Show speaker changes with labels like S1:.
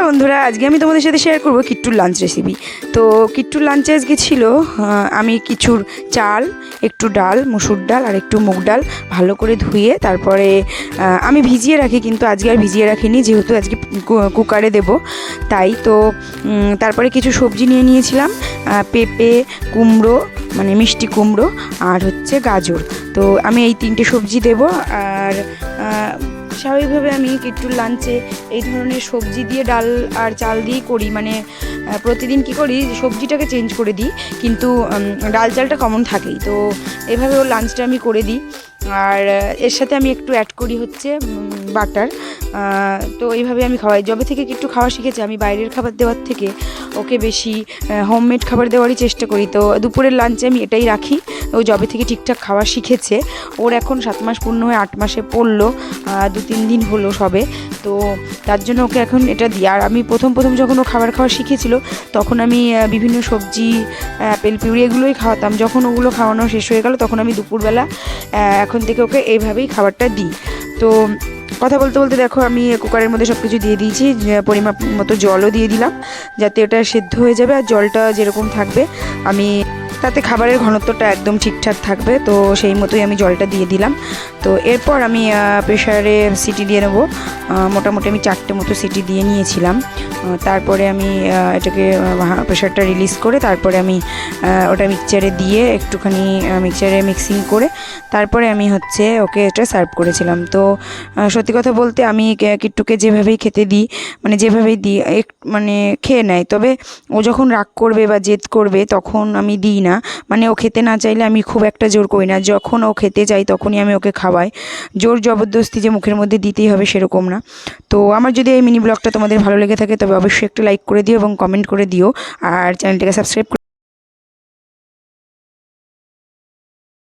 S1: নমস্কার বন্ধুরা, আজকে আমি তোমাদের সাথে শেয়ার করব কিট্টুর লাঞ্চ রেসিপি তো কিট্টুর লাঞ্চে আজকে ছিল আমি কিছুর চাল, একটু ডাল, মুসুর ডাল আর একটু মুগ ডাল ভালো করে ধুয়ে তারপরে আমি ভিজিয়ে রাখি কিন্তু আজকে আর ভিজিয়ে রাখিনি যেহেতু আজকে কুকারে দেব। তাই তো তারপরে কিছু সবজি নিয়ে নিয়েছিলাম পেঁপে, কুমড়ো মানে মিষ্টি কুমড়ো আর হচ্ছে গাজর। তো আমি এই তিনটে সবজি দেব আর স্বাভাবিকভাবে আমি কিট্টুর লাঞ্চে এই ধরনের সবজি দিয়ে ডাল আর চাল দিয়েই করি। মানে প্রতিদিন কি করি, সবজিটাকে চেঞ্জ করে দিই। কিন্তু ডাল চালটা কমন থাকেই। তো, এভাবে লাঞ্চটা আমি করে দিই। আর, এর সাথে আমি একটু অ্যাড করি হচ্ছে বাটার তো এইভাবে আমি খাওয়াই। যবে থেকে একটু খাওয়া শিখেছি, আমি বাইরের খাবার দেওয়ার থেকে ওকে বেশি হোমমেড খাবার দেওয়ারই চেষ্টা করি। তো দুপুরের লাঞ্চে আমি এটাই রাখি। ও যবে থেকে ঠিকঠাক খাওয়া শিখেছে। ওর এখন সাত মাস পূর্ণ হয়ে আট মাসে পড়ল দু তিন দিন হলো সবে। তো তার জন্য ওকে এখন এটা দিই। আর আমি প্রথম প্রথম যখন ও খাবার খাওয়া শিখেছিল, তখন আমি বিভিন্ন সবজি অ্যাপেল পিউরি এগুলোই খাওয়াতাম। যখন ওগুলো খাওয়ানো শেষ হয়ে গেল, তখন আমি দুপুরবেলা এখন থেকে ওকে এইভাবেই খাবারটা দিই। তো কথা বলতে বলতে দেখো, আমি কুকারের মধ্যে সব কিছু দিয়ে দিয়েছি পরিমাপ মতো জলও দিয়ে দিলাম, যাতে ওটা সেদ্ধ হয়ে যাবে আর জলটা যেরকম থাকবে, আমি তাতে খাবারের ঘনত্বটা একদম ঠিকঠাক থাকবে, তো সেই মতোই আমি জলটা দিয়ে দিলাম। তো এরপর আমি প্রেশারে সিটি দিয়ে নেব। মোটামুটি আমি চারটে মতো সিটি দিয়ে নিয়েছিলাম। তারপরে আমি এটাকে প্রেশারটা রিলিজ করে তারপরে আমি ওটা মিক্সচারে দিয়ে একটুখানি মিক্সচারে মিক্সিং করে তারপরে আমি হচ্ছে ওকে এটা সার্ভ করেছিলাম। তো সত্যি কথা বলতে আমি কিট্টুকে যেভাবেই খেতে দিই মানে যেভাবেই দিই, এক মানে খেয়ে নেয়, তবে ও যখন রাগ করবে বা জেদ করবে তখন আমি দিই না। মানে ও খেতে না চাইলে আমি খুব একটা জোর করি না। যখন ও খেতে চাই তখনই আমি ওকে খাওয়াই। জোর জবরদস্তি যে মুখের মধ্যে দিতেই হবে সেরকম না। তো আমার যদি এই মিনি ব্লগটা তোমাদের ভালো লেগে থাকে তবে অবশ্যই একটা লাইক করে দিও এবং কমেন্ট করে দিও। আর চ্যানেলটাকে সাবস্ক্রাইব